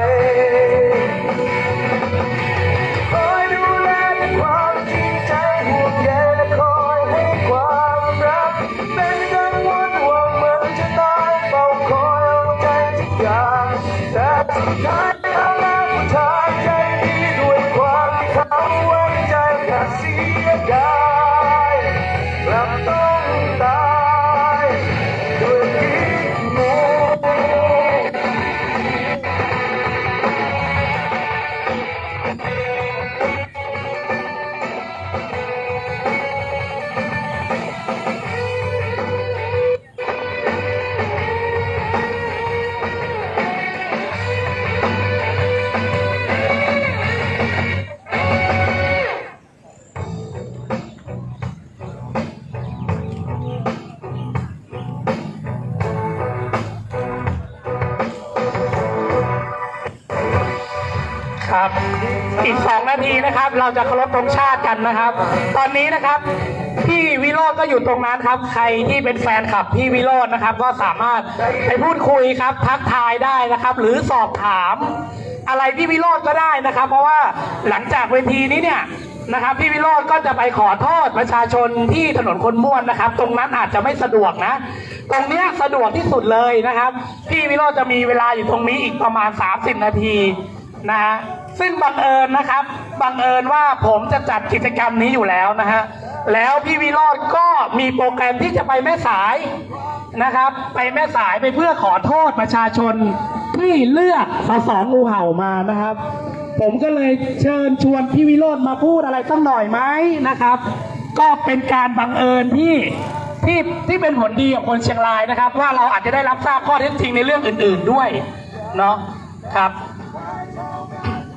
vai. เราจะเคารพธงชาติกันนะครับ ตอนนี้นะครับพี่วิโรจน์ก็อยู่ตรงนั้นครับ ใครที่เป็นแฟนคลับพี่วิโรจน์นะครับ ก็สามารถไปพูดคุยครับ ทักทายได้นะครับ หรือสอบถาม อะไรพี่วิโรจน์ก็ได้นะครับ เพราะว่าหลังจากเวทีนี้เนี่ยนะครับพี่วิโรจน์ก็จะไปขอโทษประชาชนที่ถนนคนม่วนนะครับ ตรงนั้นอาจจะไม่สะดวกนะ ตรงเนี้ยสะดวกที่สุดเลยนะครับ พี่วิโรจน์จะมีเวลาอยู่ตรงนี้อีกประมาณ 30 นาทีนะฮะ ซึ่งบังเอิญนะครับ บังเอิญว่าผมจะจัดกิจกรรมนี้อยู่แล้วนะฮะ แล้วพี่วิโรจน์ก็มีโปรแกรมที่จะไปแม่สายนะครับ ไปแม่สายไปเพื่อขอโทษประชาชนที่เลือกสสงูเห่ามานะครับ ผมก็เลยเชิญชวนพี่วิโรจน์มาพูดอะไรตั้งหน่อยไหมนะครับ ก็เป็นการบังเอิญที่ที่ที่เป็นผลดีกับคนเชียงรายนะครับ ว่าเราอาจจะได้รับทราบข้อเท็จจริงในเรื่องอื่น ๆด้วยเนาะครับ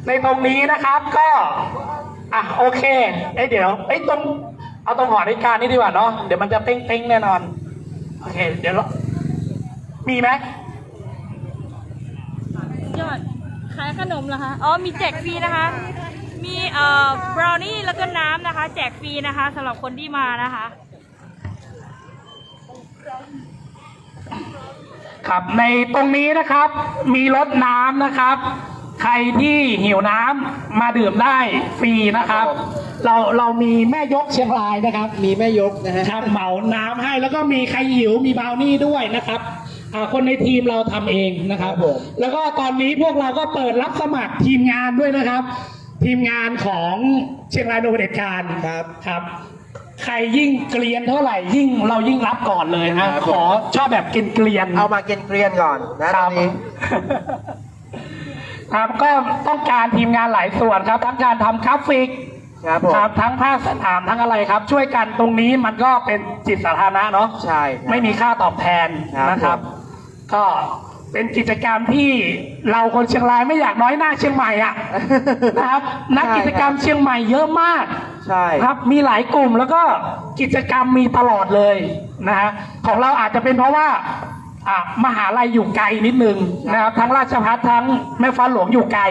ในตรงนี้นะครับก็อะโอเคเอ้เดี๋ยวเอ้ตรงเอาตรงหอนาฬิกานี่ดีกว่าเนาะเดี๋ยวมันจะเป้งๆแน่นอนโอเค เดี๋ยวมีไหมยอดขายขนมเหรอคะอ๋อมีแจกฟรีนะคะ มีเอ่อบราวนี่แล้วก็น้ำนะคะ แจกฟรีนะคะสำหรับคนที่มานะคะ ครับในตรงนี้นะครับ มีรถน้ำนะครับ ใครที่หิวน้ำมาดื่มได้ฟรีนะครับ เราเรามีแม่ยกเชียงรายนะครับ มีแม่ยกนะฮะ ครับเหมาน้ำให้แล้วก็มีใครหิวมีบราวนี่ด้วยนะครับอ่าคนในทีมเราทำเองนะครับ ครับผม แล้วก็ตอนนี้พวกเราก็เปิดรับสมัครทีมงานด้วยนะครับ ทีมงานของเชียงรายโนเบเดตการครับ ครับ ใครยิ่งเกลียนเท่าไหร่ยิ่งเรายิ่งรับก่อนเลยนะขอชอบแบบเกลียนๆ เอามาเกรียนๆก่อนนะคตรัอบนนี้ ครับก็ต้องการทีมงานหลายส่วนครับ ทั้งการทำกราฟิกครับผมครับทั้งภาคสนามทั้งอะไรครับ ช่วยกันตรงนี้มันก็เป็นจิตสาธารณะเนาะ ใช่ครับ ไม่มีค่าตอบแทนครับนะครับ ผม ก็เป็นกิจกรรมที่เราคนเชียงรายไม่อยากน้อยหน้าเชียงใหม่อะนะครับ นักกิจกรรมเชียงใหม่เยอะมาก ใช่ครับมีหลายกลุ่มแล้วก็กิจกรรมมีตลอดเลยนะฮะของเราอาจจะเป็นเพราะว่าอะ มหาลัยอยู่ไกลนิดนึงนะครับทั้งราชพัฒทั้งแม่ฟ้าหลวงอยู่ไกล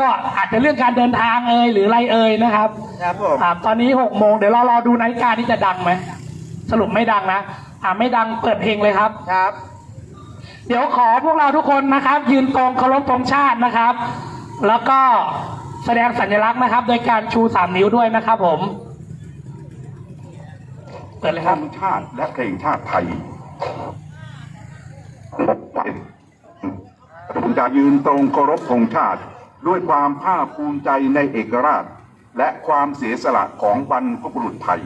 ก็อาจจะเรื่องการเดินทางเอ่ยหรืออะไรเอ่ยนะครับครับผมอะตอนนี้หกโมงเดี๋ยวเรารอดูนาฬิกาที่จะดังไหมสรุปไม่ดังนะอ่าไม่ดังเปิดเพลงเลยครับครับ เดี๋ยวขอพวกเราทุกคนนะครับ ยืนตรงเคารพธงชาตินะครับ แล้วก็แสดงสัญลักษณ์นะครับ โดยการชูสามนิ้วด้วยนะครับ ผมเปิดเลยครับธงชาติและเพลงชาติไทย ปกไปผมจะยืนตรงเคารพธงชาติ ด้วยความภาคภูมิใจในเอกราช และความเสียสละของบรรพบุรุษไทย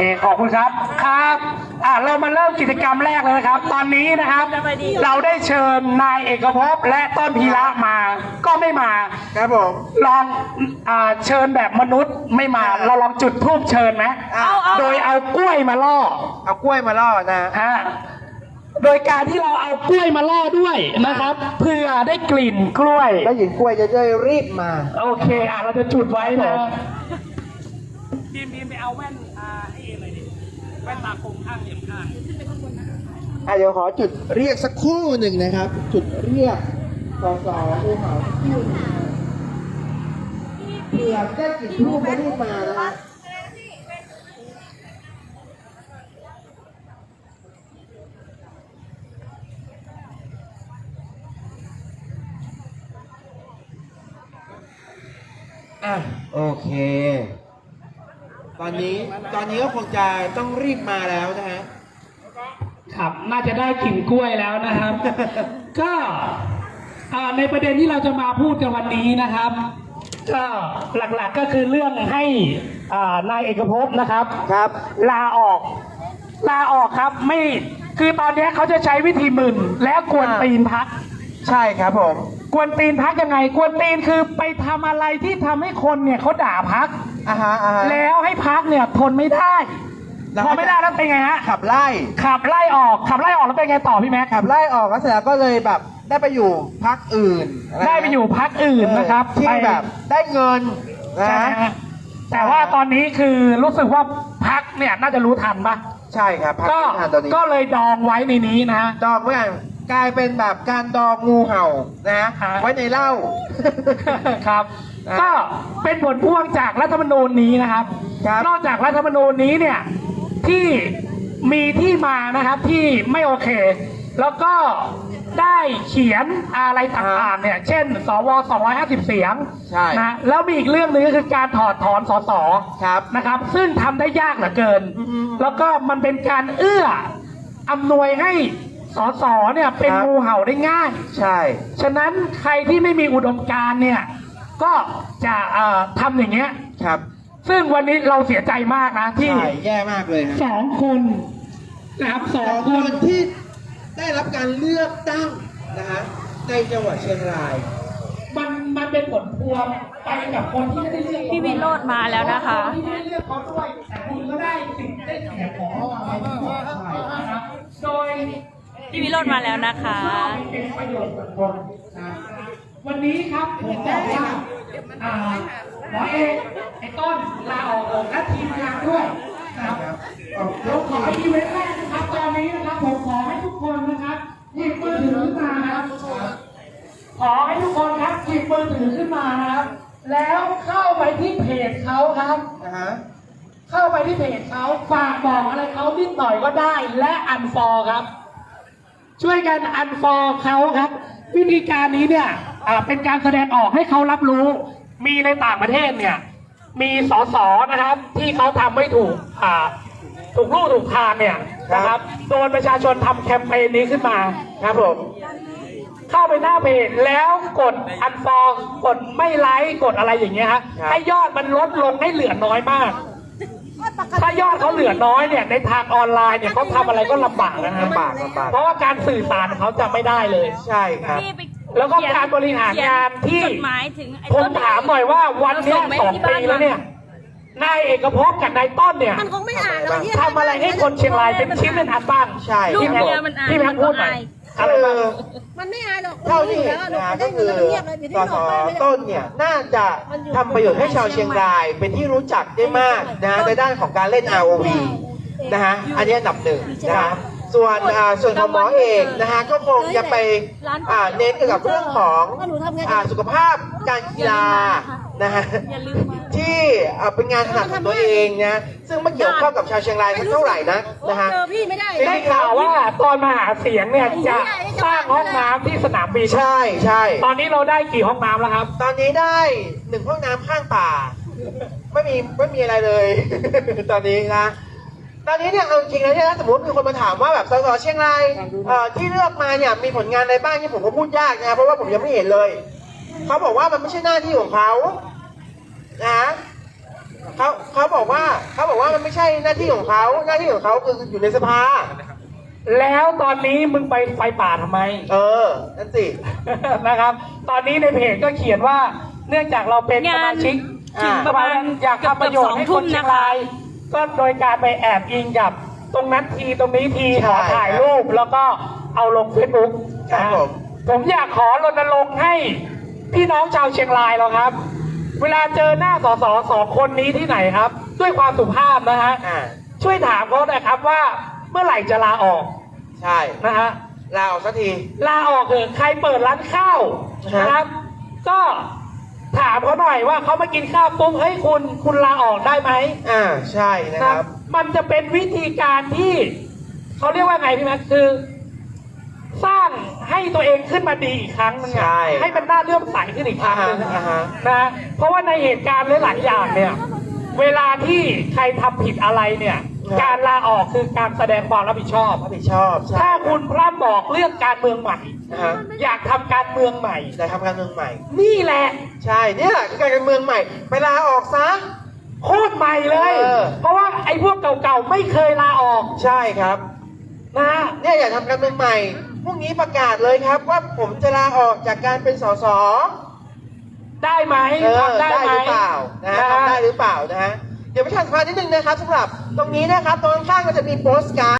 เคขอบคุณครับครับอ่าเรามาเริ่มกิจกรรมแรกเลยนะครับ ตอนนี้นะครับ เราได้เชิญนายเอกภพและต้นพีระมาก็ไม่มา ครับผมลองอ่าเชิญแบบมนุษย์ไม่มา เราลองจุดทูบเชิญไหมเอาเอาโดยเอากล้วยมาล่อเอากล้วยมาล่อนะ ฮะโดยการที่เราเอากล้วยมาล่อด้วยนะครับเพื่อได้กลิ่นกล้วย แล้วหญิงกล้วยจะได้รีบมา โอเคอะเราจะจุดไว้นะครับบีมบีมไปเอาแว่นอ่า นตาคมข้างเหลี่ยมข้างอะเดี๋ยวขอจุดเรียกสักครู่หนึ่งนะครับ จุดเรียกสอสอภูเขาสักครู่หนึ่งเผื่อได้กลิ่นทูบมารีบมานะฮะอะโอเค ตอนนี้ตอนนี้ก็คงจะต้องรีบมาแล้วนะฮะครับน่าจะได้กลิ่นกล้วยแล้วนะครับ ก็อ่าในประเด็นที่เราจะมาพูดกันวันนี้นะครับ ก็หลักๆก็คือเรื่องให้อ่านายเอกภพนะครับครับ ลาออกลาออกครับไม่คือตอนนี้เขาจะใช้วิธีหมึนแล้วกวนตีนพัก ใช่ครับผม กวนตีนพักยังไง กวนตีนคือไปทำอะไรที่ทำให้คนเนี่ยเขาด่าพัก อ่าฮะอ่าฮะแล้วให้พักเนี่ยทนไม่ได้แล้วพอไม่ได้แล้วเป็นไงฮะขับไล่ ขับไล่ออกขับไล่ออกแล้วเป็นไงต่อพี่แม็ก ขับไล่ออกแล้วเสร็จแล้วก็เลยแบบได้ไปอยู่พักอื่นอะรนะได้ไปอยู่พักอื่นนะครับที่ไปแบบได้เงินนะ ใช่ไหมฮะแต่ว่าตอนนี้คือรู้สึกว่าพักเนี่ยน่าจะรู้ทันปะใช่ครับพักก็ที่ทานตอนนี้ก็เลยดองไว้ในนี้นะฮะ ดองเมื่อ กลายเป็นแบบการดองงูเห่านะฮะไว้ในเหล้า ครับ อะก็เป็นผลพ่วงจากรัฐธรรมนูญนี้นะครับ ครับ นอกจากรัฐธรรมนูญนี้เนี่ยที่มีที่มานะครับที่ไม่โอเค แล้วก็ได้เขียนอะไรต่างๆเนี่ย เช่น สว 250 เสียงใช่ นะแล้วมีอีกเรื่องหนึงก็คือการถอดถอนสส ครับ นะครับซึ่งทำได้ยากเหลือเกิน อืม แล้วก็มันเป็นการเอื้ออำนวยให้ สสเนี่ยเป็นครับงูเห่าได้ง่าย ใช่ ฉะนั้นใครที่ไม่มีอุดมการณ์เนี่ย ก็จะเอ่อทำอย่างเงี้ย ครับซึ่งวันนี้เราเสียใจมากนะที่ใช่แย่มากเลยฮะสองคนนะครับสองของคคนนที่ได้รับการเลือกตั้งนะฮะในจังหวัดเชียงราย มันมันเป็นผลพวงไปกับคนที่ไม่ได้เลือกพี่วิโรจน์มาแล้วนะคะ ที่ไม่ได้เลือกเขาด้วยแต่คุณก็ได้สิ่งได้เสียของเขาไปด้วยนะครับโดย พี่วิโรจน์มาแล้วนะคะ เป็นประโยชน์กับคนนะวันนี้ครับผมบอกว่าอ่าหมอเอกไอ้ต้นลาออกและทีมงานด้วยนะครับเราขออีเวนต์แรกนะครับตอนนี้นะครับผมขอให้ทุกคนนะครับหยิบมือถือขึ้นมานะครับขอให้ทุกคนครับหยิบมือถือขึ้นมานะครับ แล้วเข้าไปที่เพจเขาครับ นะฮะเข้าไปที่เพจเขาฝากบอกอะไรเขานิดหน่อยก็ได้ และอันฟอร์ครับ ช่วยกันอันฟอร์เขาครับ วิธีการนี้เนี่ยอ่าเป็นการแสดงออกให้เขารับรู้ มีในต่างประเทศเนี่ย มีสสนะครับ ที่เขาทำไม่ถูกอ่าถูกลู่ถูกทางเนี่ยนะครับโดนประชาชนทำแคมเปญนี้ขึ้นมาครับผมเข้าไปหน้าเพจแล้วกดอันฟอร์กดไม่ไลค์กดอะไรอย่างเงี้ยฮะครับให้ยอดมันลดลงให้เหลือน้อยมาก ถ้ายอดเขาเหลือน้อยเนี่ยในทางออนไลน์เนี่ยเขาทำอะไรก็ลำบากนะฮะลำบากลำบาก เพราะว่าการสื่อสารเขาจะไม่ได้เลย ใช่ครับ พี่ไปแล้วก็การบริหารงานที่ เขียจดหมายถึงไอ้ผต้มถามหน่อยว่าวันเนี้ยสองปีแล้วเนี่ยนายเอกภพกับนายต้นเนี่ยมันคงไม่อ่านหรอกที่ทำอะไรให้คนเชียงรายเป็นชิ้นเป็นอันบ้างใช่ลูกพี่แม็กเมียมันอ่านพี่แม็กพูดหน่อย มันก็อาย อะไรคืบ้างอมันไม่อายหรอกเท่าที่เห็นนะก็คือสสต้นเนี่ยน่าจะทำประโยชน์ให้ชาวเชียงราย เป็นที่รู้จักได้มากนะในด้านของการเล่น ROV นะฮะอันนี้อันดับหนึ่งนะฮะ ส่วนอ่าส่วนของหมอเอกนะฮะก็คงจะไปอ่าเน้นเกี่ยวกับเรื่องของอ่าสุขภาพการกีฬานะฮะอย่าลืมมาที่อ่าเป็นงานถนัดของตัวเองนะซึ่งไม่เกี่ยวข้องกับชาวเชียงรายสักเท่าไหร่นะนะฮะ เจอพี่ไม่ได้ ได้ข่าวว่าตอนมาหาเสียงเนี่ยจะสร้างห้องน้ำที่สนามบินใช่ใช่ตอนนี้เราได้กี่ห้องน้ำแล้วครับ ตอนนี้ได้หนึ่งห้องน้ำข้างป่า ไม่มีไม่มีอะไรเลย ตอนนี้นะ ตอนนี้เนี่ยเอาจริงๆแล้วเนี่ยถ้าสมมติมีคนมาถามว่าแบบสสเชียงรายเอ่อที่เลือกมาเนี่ยมีผลงานอะไรบ้างเนี่ยผมก็พูดยากนะเพราะว่าผมยังไม่เห็นเลยเขาบอกว่ามันไม่ใช่หน้าที่ของเขานะเขาเขาบอกว่าเขาบอกว่ามันไม่ใช่หน้าที่ของเขาหน้าที่ของเขาคืออยู่ในสภา แล้วตอนนี้มึงไปไฟป่าทำไม เออนั่นสิ นะครับ ตอนนี้ในเพจก็เขียนว่าเนื่องจากเราเป็นสมาชิกงานสมาชิกอยากทำประโยชน์ให้คนเชียงราย ก็โดยการไปแอบอิงกับตรงนั้นทีตรงนี้ทีขอถ่ายรูปแล้วก็เอาลงเฟซบุ๊กครับผมผมอยากขอรณรงค์ให้พี่น้องชาวเชียงรายเราครับ เวลาเจอหน้าสสสองคนนี้ที่ไหนครับ ด้วยความสุภาพนะฮะอ่าช่วยถามเขาหนะครับว่าเมื่อไหร่จะลาออกใช่นะฮะ ลาออกสักที ลาออกเถอะใครเปิดร้านข้าวนะครับ ก็ ถามเขาหน่อยว่าเขามากินข้าวปุ๊บเฮ้ยคุณคุณลาออกได้ไหมอ่าใช่นะนะครับ มันจะเป็นวิธีการที่เขาเรียกว่าไงพี่แม็กซ์คือ สร้างให้ตัวเองขึ้นมาดีอีกครั้งหนึงอะใช่ให้มันน่าเลื่อมใสขึ้นอีกครั้งหนึงอ่าฮะนะเพราะว่าในเหตุการณ์หลายๆอย่างเนี่ย เเวลาที่ใครทำผิดอะไรเนี่ยครับการลาออกคือการแสดงความรับผิดชอบ รับผิดชอบใช่ถ้าคุณพร่ำบอกเรื่องการเมืองใหม่ นะฮะอยากทำการเมืองใหม่ จะทำการเมืองใหม่ นี่แหละใช่เนี่ยคือการเมืองใหม่ ไปลาออกซะ โคตรใหม่เลย เออ เพราะว่าไอ้พวกเก่าๆไม่เคยลาออกใช่ครับ นะฮะเนี่ยอยากทำการเมืองใหม่พรุ่งนี้ประกาศเลยครับว่าผมจะลาออกจากการเป็นสส ได้ไหมเออทำได้ได้ไหม หรือเปล่านะฮะนะฮะทำได้หรือเปล่านะฮะเดี๋ยวประชาสัมพันธ์นิดนึงนะครับสำหรับตรงนี้นะครับตรงข้างๆก็จะมีโปสการ์ด